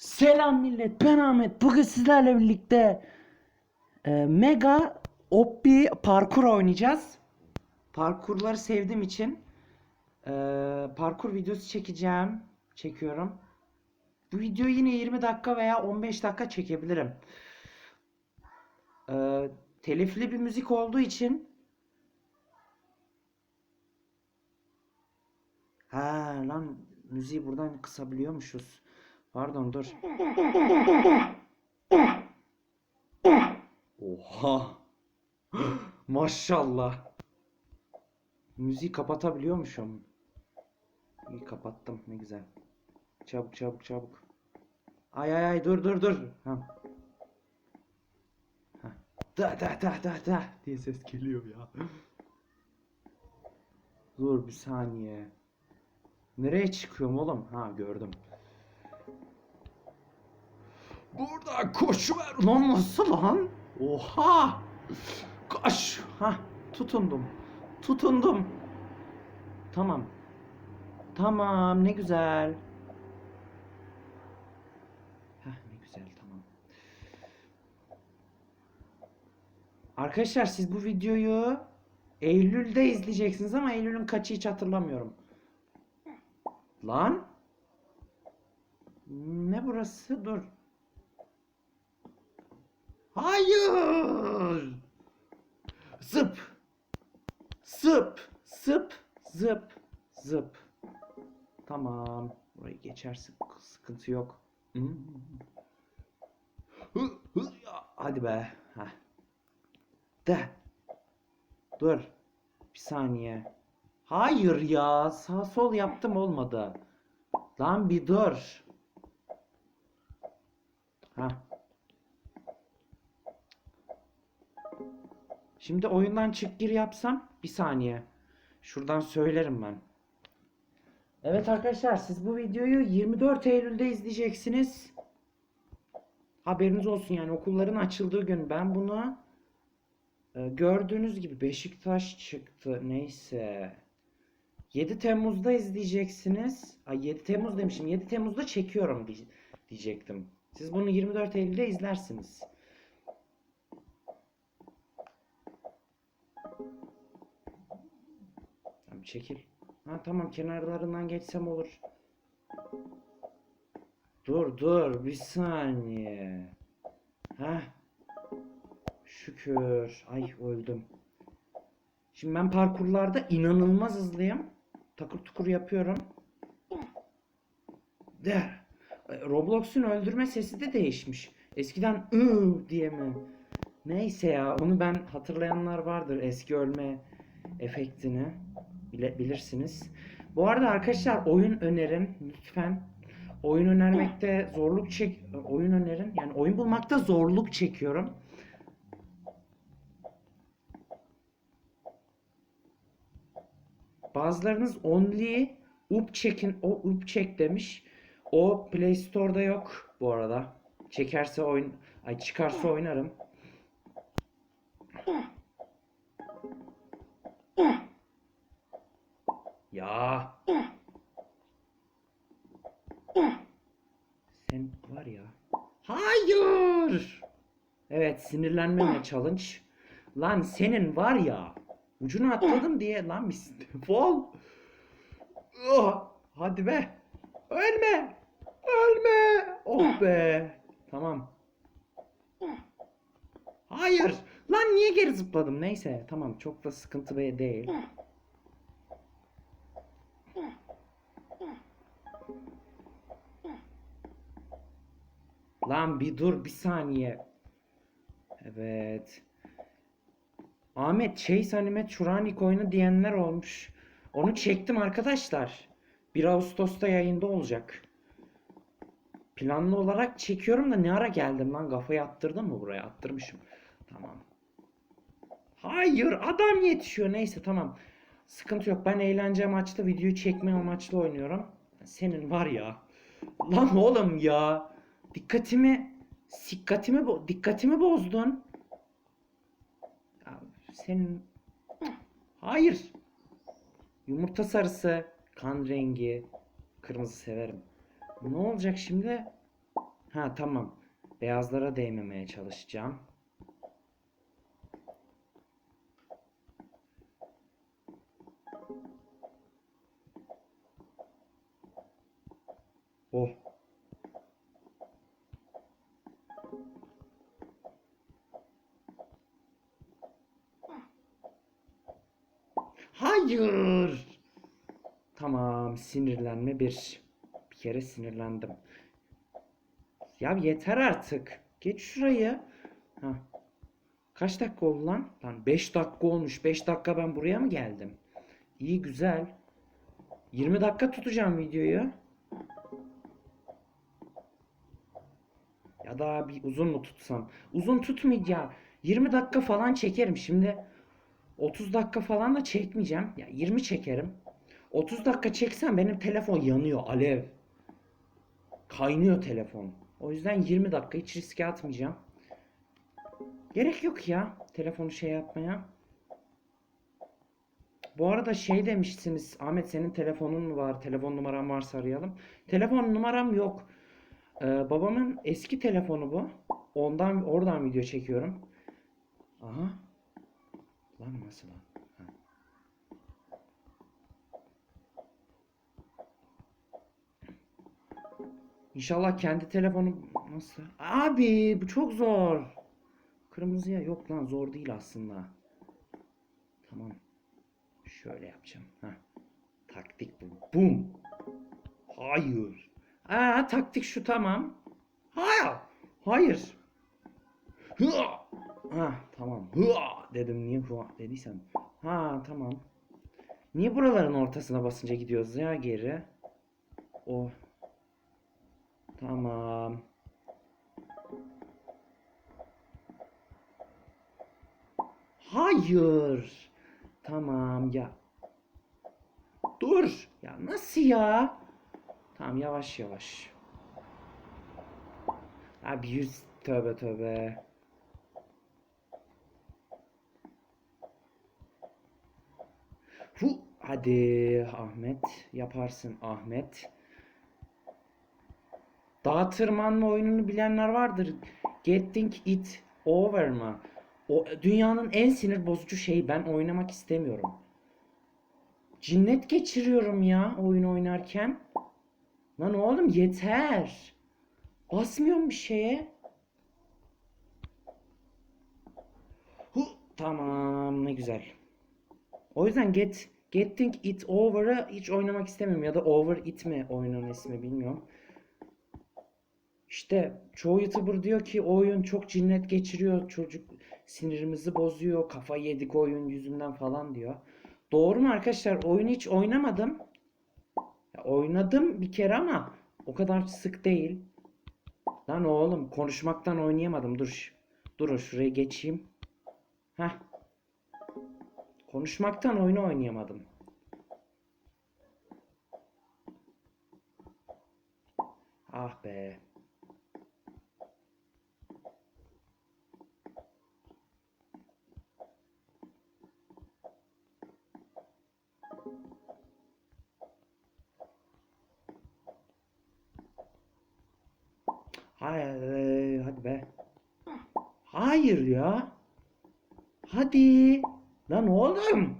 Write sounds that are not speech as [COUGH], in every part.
Selam millet ben Ahmet. Bugün sizlerle birlikte e, Mega Oppi parkur oynayacağız. Parkurları sevdiğim için e, parkur videosu çekeceğim. Çekiyorum. Bu videoyu yine 20 dakika veya 15 dakika çekebilirim. E, telifli bir müzik olduğu için Ha lan müziği buradan kısabiliyormuşuz. Pardon dur. Oha. [GASPS] Maşallah. Müziği kapatabiliyormuşum. İyi kapattım ne güzel. Çabuk çabuk çabuk. Ay ay ay dur dur dur. Ha. Ha. Da da da da da diye ses geliyor ya. Dur bir saniye. Nereye çıkıyorum oğlum? Ha gördüm. Burada koşu ver. Lan nasıl lan? Oha! Koş. Ha tutundum. Tutundum. Tamam. Tamam ne güzel. Heh ne güzel tamam. Arkadaşlar siz bu videoyu Eylül'de izleyeceksiniz ama Eylül'ün kaçı hiç hatırlamıyorum. Lan? Ne burası? Dur. Hayır. Zıp. Zıp. Zıp. Zıp. Zıp. Tamam. Burayı geçersin. Sıkıntı yok. Hadi be. Heh. De. Dur. Bir saniye. Hayır ya. Sağ sol yaptım olmadı. Lan bir dur. Ha. Şimdi oyundan çık gir yapsam bir saniye. Şuradan söylerim ben. Evet arkadaşlar siz bu videoyu 24 Eylül'de izleyeceksiniz. Haberiniz olsun yani okulların açıldığı gün ben bunu e, gördüğünüz gibi Beşiktaş çıktı neyse. 7 Temmuz'da izleyeceksiniz. Ay 7 Temmuz demişim. 7 Temmuz'da çekiyorum diye- diyecektim. Siz bunu 24 Eylül'de izlersiniz. Tamam çekil. Ha tamam kenarlarından geçsem olur. Dur dur bir saniye. Ha. Şükür. Ay öldüm. Şimdi ben parkurlarda inanılmaz hızlıyım. Takır tukur yapıyorum. De. Roblox'un öldürme sesi de değişmiş. Eskiden ı diye mi? Neyse ya onu ben hatırlayanlar vardır eski ölme efektini bile, bilirsiniz. Bu arada arkadaşlar oyun önerin lütfen. Oyun önermekte zorluk çek oyun önerin. Yani oyun bulmakta zorluk çekiyorum. Bazılarınız only up çekin o up çek demiş. O Play Store'da yok bu arada. Çekerse oyun ay çıkarsa oynarım. Ya. Sen var ya. Hayır. Evet sinirlenmeme challenge. Lan senin var ya. Ucunu atladım diye lan bir defol. Oh, hadi be. Ölme. Ölme. Oh be. Tamam. Hayır. Lan niye geri zıpladım? Neyse tamam çok da sıkıntı be değil. Lan bir dur bir saniye. Evet. Ahmet Chase Animate Şuranik oyunu diyenler olmuş. Onu çektim arkadaşlar. 1 Ağustos'ta yayında olacak. Planlı olarak çekiyorum da ne ara geldim lan kafayı attırdım mı buraya? Attırmışım. Tamam. Hayır adam yetişiyor. Neyse tamam. Sıkıntı yok. Ben eğlence amaçlı videoyu çekme amaçlı oynuyorum. Senin var ya. Lan oğlum ya. Dikkatimi dikkatimi bo- dikkatimi bozdun. Ya senin Hayır. Yumurta sarısı, kan rengi, kırmızı severim. Ne olacak şimdi? Ha tamam. Beyazlara değmemeye çalışacağım. Oh. Hayır. Tamam, sinirlenme bir. Bir kere sinirlendim. Ya yeter artık. Geç şurayı. Ha. Kaç dakika oldu lan? Lan 5 dakika olmuş. 5 dakika ben buraya mı geldim? İyi güzel. 20 dakika tutacağım videoyu. Ya da bir uzun mu tutsam? Uzun tutmayacağım. 20 dakika falan çekerim. Şimdi 30 dakika falan da çekmeyeceğim. Ya 20 çekerim. 30 dakika çeksem benim telefon yanıyor. Alev. Kaynıyor telefon. O yüzden 20 dakika hiç riske atmayacağım. Gerek yok ya telefonu şey yapmaya. Bu arada şey demişsiniz Ahmet senin telefonun mu var? Telefon numaran varsa arayalım. Telefon numaram yok. Ee, babamın eski telefonu bu. Ondan oradan video çekiyorum. Aha. Lan nasıl lan? Ha. İnşallah kendi telefonum nasıl? Abi bu çok zor. Kırmızıya yok lan zor değil aslında. Tamam. Şöyle yapacağım. Heh. Taktik bu. Bum. Hayır. Aa taktik şu tamam. Hayır. Hayır. Hıa. Ha tamam. Hıa dedim niye hıa dediysem. Ha tamam. Niye buraların ortasına basınca gidiyoruz ya geri? Oh. Tamam. Hayır. Tamam ya. Dur. Ya nasıl ya? Tamam yavaş yavaş. Abi yüz tövbe tövbe. Hu hadi Ahmet yaparsın Ahmet. Dağ tırmanma oyununu bilenler vardır. Getting it over mı? O dünyanın en sinir bozucu şeyi. Ben oynamak istemiyorum. Cinnet geçiriyorum ya oyun oynarken. Lan oğlum yeter. Basmıyorum bir şeye. Hu, tamam ne güzel. O yüzden get Getting It Over'ı hiç oynamak istemiyorum ya da Over It mi oyunun ismi bilmiyorum. İşte çoğu YouTuber diyor ki o oyun çok cinnet geçiriyor, çocuk sinirimizi bozuyor, kafa yedik oyun yüzünden falan diyor. Doğru mu arkadaşlar? Oyunu hiç oynamadım. Oynadım bir kere ama o kadar sık değil. Lan oğlum konuşmaktan oynayamadım. Dur. Dur şuraya geçeyim. Heh. Konuşmaktan oyunu oynayamadım. Ah be. Hayır, hadi be. Hayır ya. Hadi. Lan oğlum.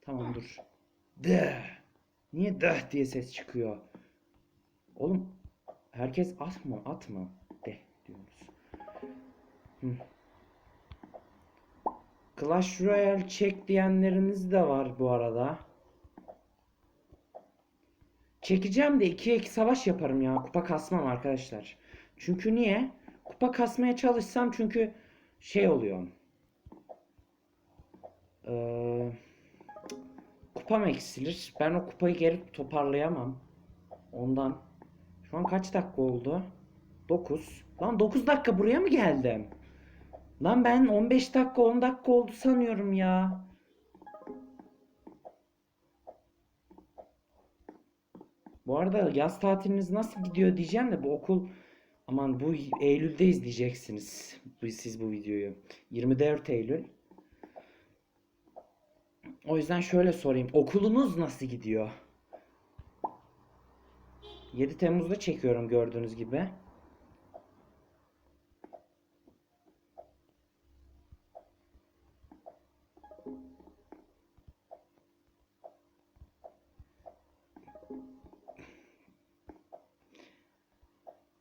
Tamam dur. De. Niye de diye ses çıkıyor? Oğlum herkes at mı at mı de diyoruz. Hı. Clash Royale çek diyenleriniz de var bu arada. Çekeceğim de 2'ye 2 savaş yaparım ya. Kupa kasmam arkadaşlar. Çünkü niye? Kupa kasmaya çalışsam çünkü şey oluyor. Ee, kupam eksilir. Ben o kupayı geri toparlayamam. Ondan. Şu an kaç dakika oldu? 9. Lan 9 dakika buraya mı geldim? Lan ben 15 dakika 10 dakika oldu sanıyorum ya. Bu arada yaz tatiliniz nasıl gidiyor diyeceğim de bu okul aman bu Eylül'de izleyeceksiniz siz bu videoyu. 24 Eylül. O yüzden şöyle sorayım. Okulunuz nasıl gidiyor? 7 Temmuz'da çekiyorum gördüğünüz gibi.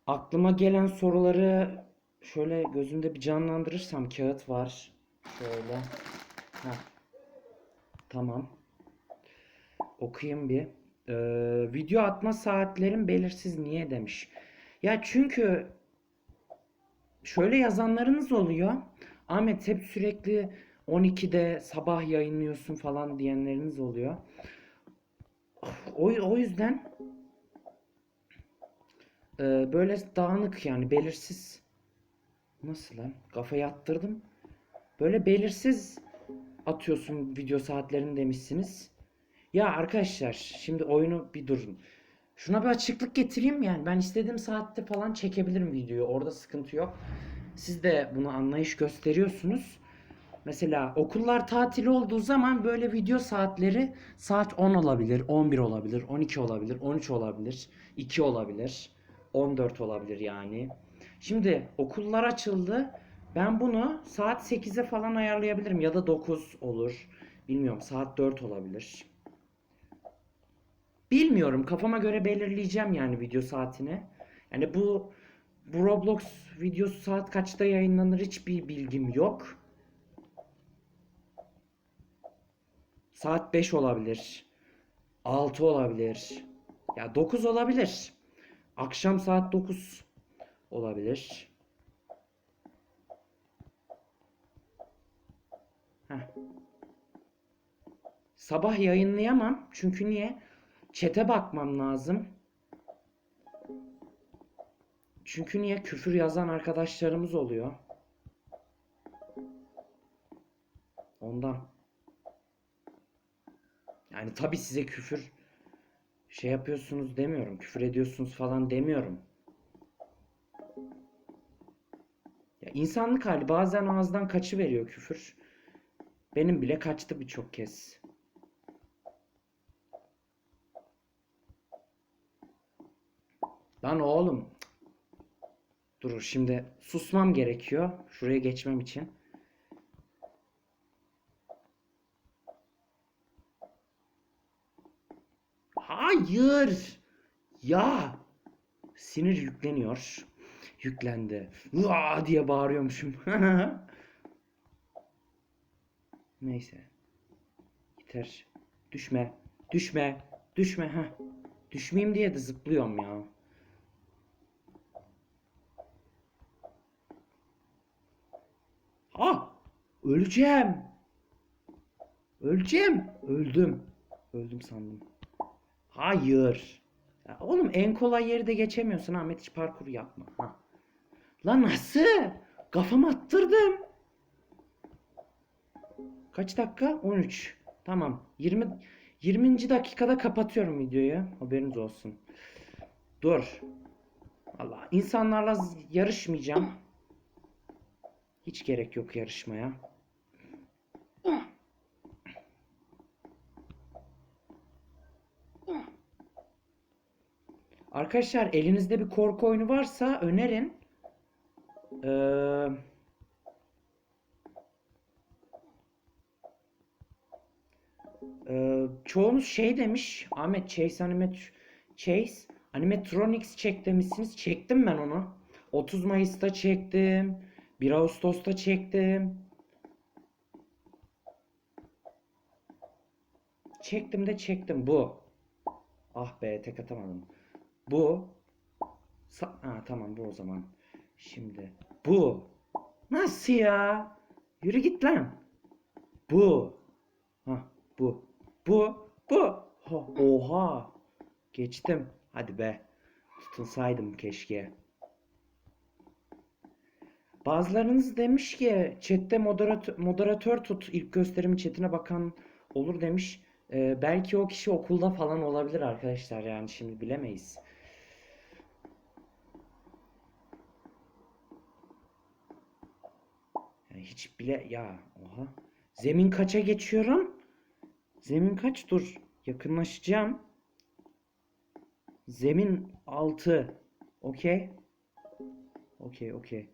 Aklıma gelen soruları şöyle gözümde bir canlandırırsam kağıt var. Şöyle. Heh. Tamam. Okuyayım bir. Ee, video atma saatlerim belirsiz niye demiş. Ya çünkü şöyle yazanlarınız oluyor. Ahmet hep sürekli 12'de sabah yayınlıyorsun falan diyenleriniz oluyor. O, o yüzden e, böyle dağınık yani belirsiz nasıl lan kafa yattırdım. Böyle belirsiz atıyorsun video saatlerini demişsiniz. Ya arkadaşlar şimdi oyunu bir durun. Şuna bir açıklık getireyim yani ben istediğim saatte falan çekebilirim videoyu. Orada sıkıntı yok. Siz de buna anlayış gösteriyorsunuz. Mesela okullar tatil olduğu zaman böyle video saatleri saat 10 olabilir, 11 olabilir, 12 olabilir, 13 olabilir, 2 olabilir, 14 olabilir yani. Şimdi okullar açıldı. Ben bunu saat 8'e falan ayarlayabilirim ya da 9 olur. Bilmiyorum saat 4 olabilir. Bilmiyorum kafama göre belirleyeceğim yani video saatini. Yani bu bu Roblox videosu saat kaçta yayınlanır hiçbir bilgim yok. Saat 5 olabilir. 6 olabilir. Ya 9 olabilir. Akşam saat 9 olabilir. Heh. Sabah yayınlayamam. Çünkü niye? Çete bakmam lazım. Çünkü niye? Küfür yazan arkadaşlarımız oluyor. Ondan. Yani tabii size küfür şey yapıyorsunuz demiyorum. Küfür ediyorsunuz falan demiyorum. Ya insanlık hali bazen ağızdan kaçı veriyor küfür. Benim bile kaçtı birçok kez. Lan oğlum. Dur şimdi susmam gerekiyor şuraya geçmem için. Hayır. Ya. Sinir yükleniyor. Yüklendi. Vaa diye bağırıyormuşum. [LAUGHS] Neyse. Yeter. Düşme. Düşme. Düşme. ha. Düşmeyeyim diye de zıplıyorum ya. Ah! Öleceğim. Öleceğim. Öldüm. Öldüm sandım. Hayır. Ya oğlum en kolay yeri de geçemiyorsun Ahmet hiç parkur yapma. Ha. Lan nasıl? Kafamı attırdım. Kaç dakika? 13. Tamam. 20 20. dakikada kapatıyorum videoyu. Haberiniz olsun. Dur. Allah insanlarla yarışmayacağım. Hiç gerek yok yarışmaya. Arkadaşlar elinizde bir korku oyunu varsa önerin. Ee, Ee, çoğunuz şey demiş. Ahmet Chase Animat Chase Animatronics çek demişsiniz. Çektim ben onu. 30 Mayıs'ta çektim. 1 Ağustos'ta çektim. Çektim de çektim bu. Ah be tek atamadım. Bu. Sa- ha, tamam bu o zaman. Şimdi bu. Nasıl ya? Yürü git lan. Bu. Ha bu. Bu. Bu. Ha, oha. Geçtim. Hadi be. Tutunsaydım keşke. Bazılarınız demiş ki chatte moderatör, moderatör tut ilk gösterimi chatine bakan olur demiş. Ee, belki o kişi okulda falan olabilir arkadaşlar yani şimdi bilemeyiz. Hiç bile ya oha. Zemin kaça geçiyorum? Zemin kaç? Dur. Yakınlaşacağım. Zemin 6. Okey. Okey, okey.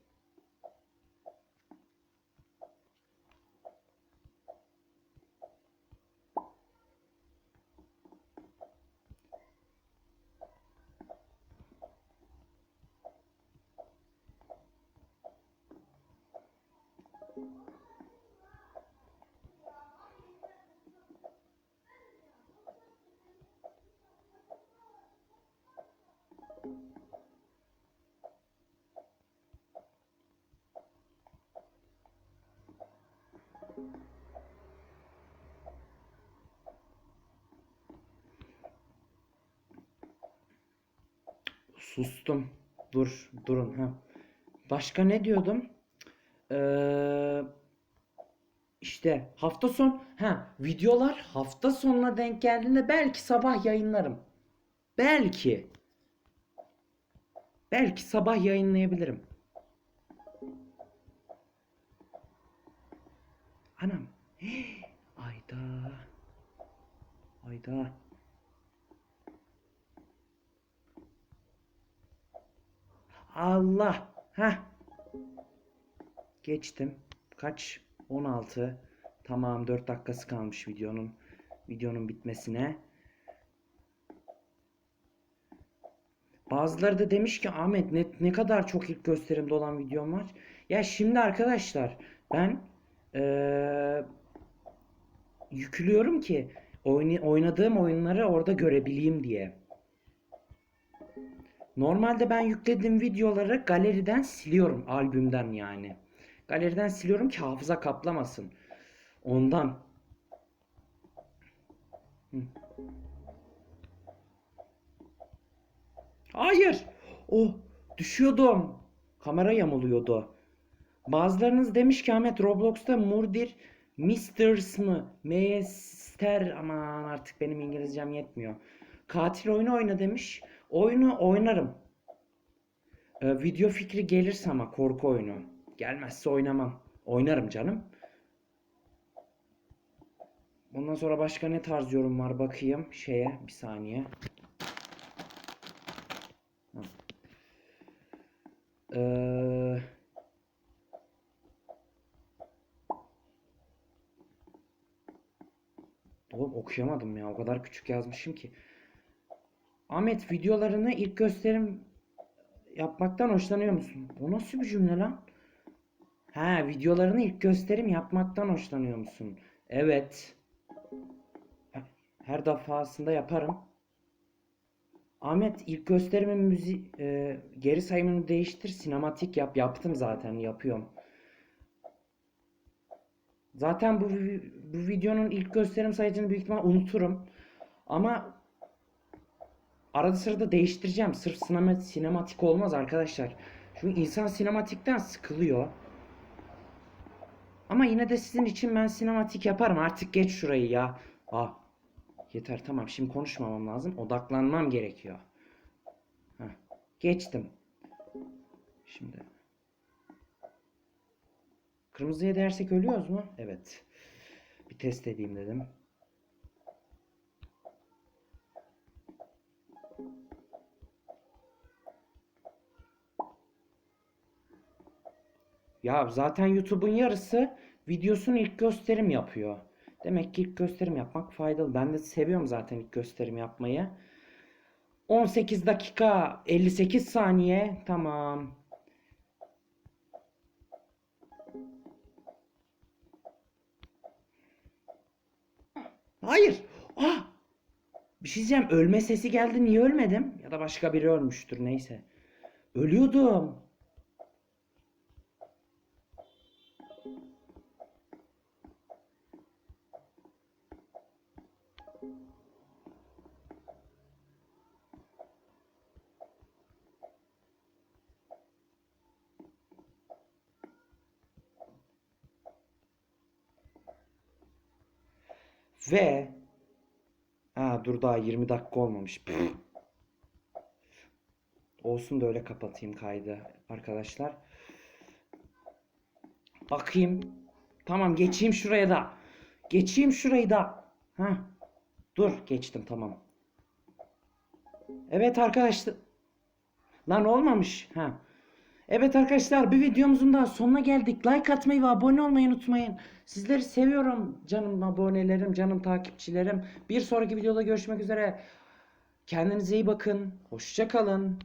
Sustum. Dur, durun ha. Başka ne diyordum? Ee, işte hafta son ha videolar hafta sonuna denk geldiğinde belki sabah yayınlarım. Belki. Belki sabah yayınlayabilirim. Anam. [GASPS] Ayda. Ayda. Allah. Heh. Geçtim. Kaç? 16. Tamam 4 dakikası kalmış videonun videonun bitmesine. Bazıları da demiş ki Ahmet ne, ne kadar çok ilk gösterimde olan videom var. Ya şimdi arkadaşlar ben eee, yüklüyorum ki oyni- oynadığım oyunları orada görebileyim diye. Normalde ben yüklediğim videoları galeriden siliyorum albümden yani. Galeriden siliyorum ki hafıza kaplamasın. Ondan. Hı. Hayır. Oh, düşüyordum. Kamera yamuluyordu. Bazılarınız demiş ki Ahmet Roblox'ta Murdir Misters mı? Meister aman artık benim İngilizcem yetmiyor. Katil oyunu oyna demiş. Oyunu oynarım. Ee, video fikri gelirse ama korku oyunu. Gelmezse oynamam. Oynarım canım. Ondan sonra başka ne tarz yorum var bakayım şeye bir saniye. Ee, Oğlum okuyamadım ya. O kadar küçük yazmışım ki. Ahmet videolarını ilk gösterim yapmaktan hoşlanıyor musun? O nasıl bir cümle lan? Ha, videolarını ilk gösterim yapmaktan hoşlanıyor musun? Evet. Her defasında yaparım. Ahmet ilk gösterimin müzi e, geri sayımını değiştir, sinematik yap. Yaptım zaten, yapıyorum. Zaten bu bu videonun ilk gösterim sayısını büyük ihtimal unuturum. Ama arada sırada değiştireceğim. Sırf sinema, sinematik olmaz arkadaşlar. Çünkü insan sinematikten sıkılıyor. Ama yine de sizin için ben sinematik yaparım. Artık geç şurayı ya. Ah, yeter tamam. Şimdi konuşmamam lazım. Odaklanmam gerekiyor. Heh, geçtim. Şimdi. Kırmızıya dersek ölüyoruz mu? Evet. Bir test edeyim dedim. Ya zaten YouTube'un yarısı videosunu ilk gösterim yapıyor. Demek ki ilk gösterim yapmak faydalı. Ben de seviyorum zaten ilk gösterim yapmayı. 18 dakika 58 saniye. Tamam. Hayır. Ah! Bir şey diyeceğim. Ölme sesi geldi. Niye ölmedim? Ya da başka biri ölmüştür. Neyse. Ölüyordum. Ve ha dur daha 20 dakika olmamış. [CLEARS THROAT] Olsun da öyle kapatayım kaydı arkadaşlar. Bakayım. Tamam geçeyim şuraya da. Geçeyim şurayı da. Ha. Dur geçtim tamam. Evet arkadaşlar. Lan olmamış. Ha. Evet arkadaşlar bir videomuzun daha sonuna geldik. Like atmayı ve abone olmayı unutmayın. Sizleri seviyorum canım abonelerim, canım takipçilerim. Bir sonraki videoda görüşmek üzere. Kendinize iyi bakın. Hoşça kalın.